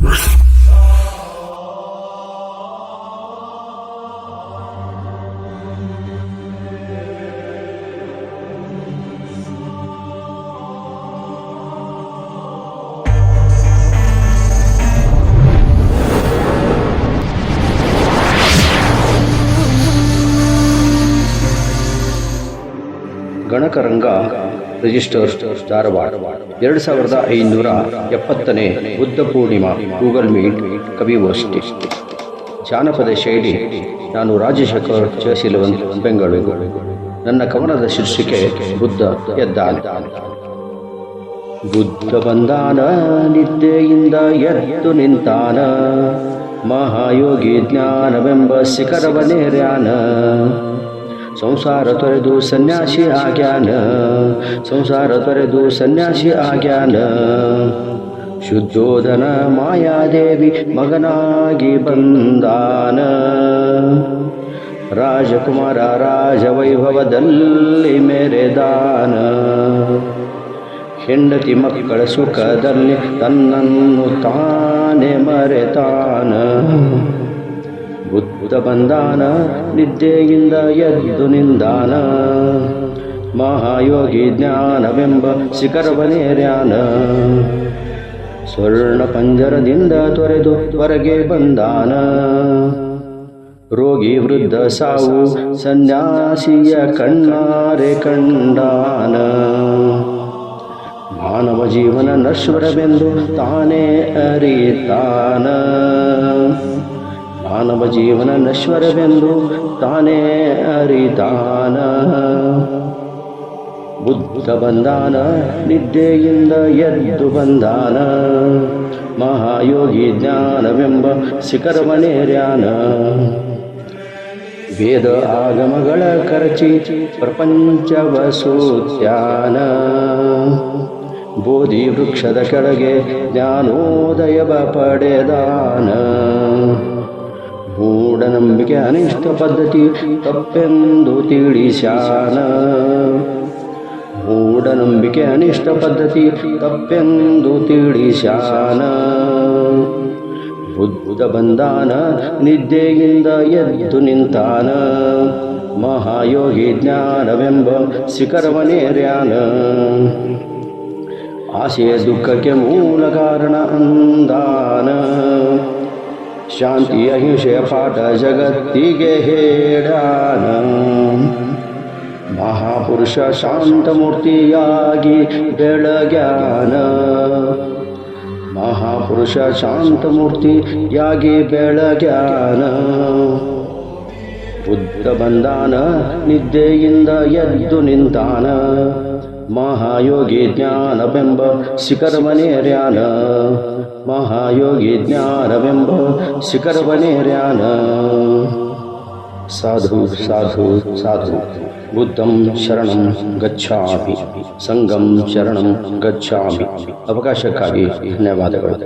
Right. ಗಣಕರಂಗ register Dharwad. ಎರಡು ಸಾವಿರದ ಐನೂರ ಎಪ್ಪತ್ತನೇ ಬುದ್ಧ ಪೂರ್ಣಿಮಾ ಗೂಗಲ್ ಮೀಟ್ ಕವಿಗೋಷ್ಠಿ ಜಾನಪದ ಶೈಲಿ ನಾನು ರಾಜಶೇಖರ್ ಜಯಶೀಲವನ್ ಬೆಂಗಳೂರು. ನನ್ನ ಕವನದ ಶೀರ್ಷಿಕೆ ಬುದ್ಧ ಎದ್ದಾನ. ಬುದ್ಧ ಬಂದಾನ, ನಿದ್ದೆಯಿಂದ ಎದ್ದು ನಿಂತಾನ. ಮಹಾಯೋಗಿ ಜ್ಞಾನವೆಂಬ ಶಿಖರವನೇರ್ಯಾನ ಸಂಸಾರ ತೊರೆದು ಸನ್ಯಾಸಿ ಆಗ್ಯಾನ. ಸಂಸಾರ ತೊರೆದು ಸನ್ಯಾಸಿ ಆಗ್ಯಾನ. ಶುದ್ಧೋಧನ ಮಾಯಾದೇವಿ ಮಗನಾಗಿ ಬಂದಾನ. ರಾಜಕುಮಾರ ರಾಜವೈಭವದಲ್ಲಿ ಮೆರೆದಾನ. ಹೆಂಡತಿ ಮಕ್ಕಳ ಸುಖದಲ್ಲಿ ತನ್ನನ್ನು ತಾನೆ ಮರೆತಾನ. ಬುದ್ಧ ಬಂದಾನ ನಿದ್ದೆಯಿಂದ ಎದ್ದು ನಿಂದಾನ. ಮಹಾಯೋಗಿ ಜ್ಞಾನವೆಂಬ ಶಿಖರವನೇರ್ಯಾನ ಸ್ವರ್ಣ ಪಂಜರದಿಂದ ತೊರೆದು ಹೊರಗೆ ಬಂದಾನ. ರೋಗಿ ವೃದ್ಧ ಸಾವು, ಸನ್ಯಾಸಿಯ ಕಣ್ಣಾರೆ ಕಂಡಾನ. ಮಾನವ ಜೀವನ ನಶ್ವರವೆಂದು ತಾನೇ ಅರಿತಾನ. ಮಾನವ ಜೀವನ ನಶ್ವರವೆಂದು ತಾನೇ ಅರಿತಾನ. ಬುದ್ಧ ಬಂದಾನ, ನಿದ್ದೆಯಿಂದ ಎದ್ದು ಬಂದಾನ. ಮಹಾಯೋಗಿ ಜ್ಞಾನವೆಂಬ ಶಿಖರವನೇರ್ಯಾನ ವೇದ ಆಗಮಗಳ ಕರಚಿ ಪ್ರಪಂಚವ ಸೂತ್ಯಾನ ಬೋಧಿ ವೃಕ್ಷದ ಕೆಳಗೆ ಜ್ಞಾನೋದಯವ ಪಡೆದಾನ. ಮೂಢನಂಬಿಕೆ ಅನಿಷ್ಟ ಪದ್ಧತಿ ತಪ್ಪೆಂದು ತಿಳಿಸ್ಯಾನ. ಮೂಢನಂಬಿಕೆ ಅನಿಷ್ಟ ಪದ್ಧತಿ ತಪ್ಪೆಂದು ತಿಳಿಸ್ಯಾನ. ಬುದ್ಧ ಬಂದಾನ, ನಿದ್ದೆಯಿಂದ ಎದ್ದು ನಿಂತಾನ. ಮಹಾಯೋಗಿ ಜ್ಞಾನವೆಂಬ ಶಿಖರವನೇರ್ಯಾನ ಆಸೆಯ ದುಃಖಕ್ಕೆ ಮೂಲ ಕಾರಣ ಅಂದಾನ. ಶಾಂತಿ ಅಹಿಂಸೆಯ ಪಾಠ ಜಗತ್ತಿಗೆ ಹೇಳಾನ ಮಹಾಪುರುಷ ಶಾಂತಮೂರ್ತಿಯಾಗಿ ಬೆಳಗ್ಯಾನ. ಮಹಾಪುರುಷ ಶಾಂತಮೂರ್ತಿಯಾಗಿ ಬೆಳಗ್ಯಾನ. ಬುದ್ಧ ಬಂದಾನ ನಿದ್ದೆಯಿಂದ ಎದ್ದು ನಿಂತಾನ. ಮಹಾಯೋಗಿ ಜ್ಞಾನವೆಂಬ ಶಿಖರವನೇರ್ಯಾನ ಮಹಾಯೋಗಿ ಜ್ಞಾನವೆಂಬ ಶಿಖರವನೇರ್ಯಾನ ಸಾಧು ಸಾಧು ಸಾಧು ಬುದ್ಧಂ ಶರಣಂ ಗಚ್ಛಾಮಿ ಸಂಗಂ ಶರಣಂ ಗಚ್ಛಾಮಿ ಅವಕಾಶಕ್ಕಾಗಿ ಧನ್ಯವಾದಗಳು